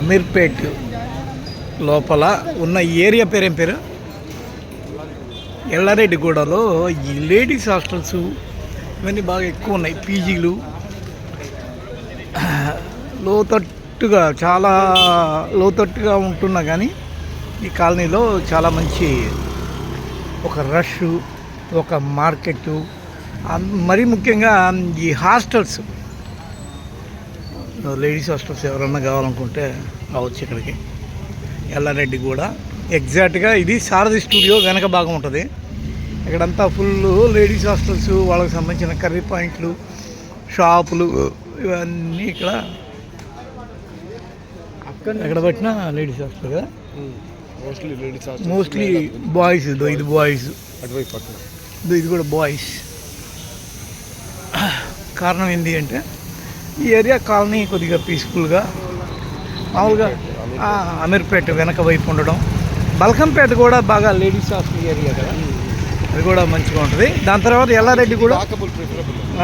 అమీర్పేట్ లోపల ఉన్న ఏరియా పేరేం పేరు? ఎల్లారెడ్డిగూడలో ఈ లేడీస్ హాస్టల్స్ ఇవన్నీ బాగా ఎక్కువ ఉన్నాయి పీజీలు. లోతట్టుగా చాలా లోతట్టుగా ఉంటున్నా కానీ ఈ కాలనీలో చాలా మంచి ఒక రష్ ఒక మార్కెట్ మరీ ముఖ్యంగా ఈ హాస్టల్స్ లేడీస్ హాస్టల్స్ ఎవరన్నా కావాలనుకుంటే రావచ్చు ఇక్కడికి. ఎల్లారెడ్డి కూడా. ఎగ్జాక్ట్గా ఇది సారథి స్టూడియో వెనక భాగం ఉంటుంది. ఇక్కడంతా ఫుల్ లేడీస్ హాస్టల్స్ వాళ్ళకి సంబంధించిన కర్రీ పాయింట్లు షాపులు ఇవన్నీ ఇక్కడ ఎక్కడ పెట్టినా లేడీస్ హాస్టల్ కదా? మోస్ట్లీ లేడీస్ మోస్ట్లీ బాయ్స్ ఇదో బాయ్స్ అటువైపు పక్కన. ఇది కూడా బాయ్స్ కారణం ఏంటి అంటే ఈ ఏరియా కాలనీ కొద్దిగా పీస్ఫుల్గా మామూలుగా అమీర్పేట వెనక వైపు ఉండడం. బల్కంపేట కూడా బాగా లేడీస్ హాస్టల్ ఏరియా కదా. అది కూడా మంచిగా ఉంటుంది. దాని తర్వాత ఎల్లారెడ్డి కూడా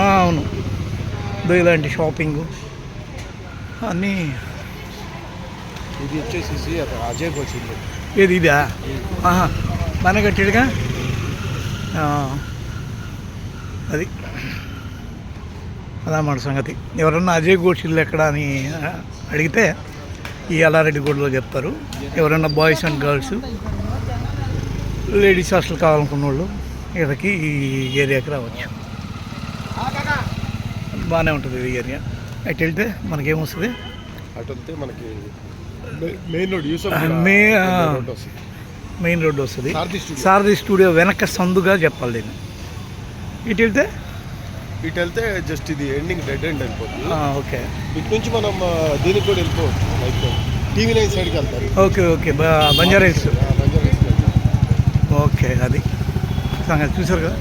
అవును. ఇలాంటి షాపింగ్ అన్నీ ఇది వచ్చేసి అజయ్ వచ్చింది ఏది ఇదా? ఆ, అది. అదన్నమాట సంగతి. ఎవరన్నా అజయ్ గోషిల్ ఎక్కడ అని అడిగితే ఈ అల్లారెడ్డి గూడలో చెప్తారు. ఎవరైనా boys and girls ladies hostel కావాలనుకున్న వాళ్ళు ఇక్కడికి ఈ ఏరియాకి రావచ్చు. బాగానే ఉంటుంది ఈ ఏరియా. అటు వెళ్తే మనకేమొస్తుంది? అటు వెళ్తే మనకి మెయిన్ రోడ్ యూసఫ్ మే ఆ, రోడ్ వస్తుంది. మెయిన్ సారథి స్టూడియో వెనక సందుగా చెప్పాలి దీన్ని. ఇటు వెళ్తే ఇటు వెళ్తే జస్ట్ ఇది ఎండింగ్ డెడ్ ఎండ్ అయిపోతుంది. ఓకే. ఇటు నుంచి మనం దీనికి కూడా వెళ్ళిపోవచ్చు లైక్ టీవీ నైన్ సైడ్కి వెళ్తారు. Okay okay. Banjara hills. Banjara hills. Okay అది. సంగతి చూసారు కదా?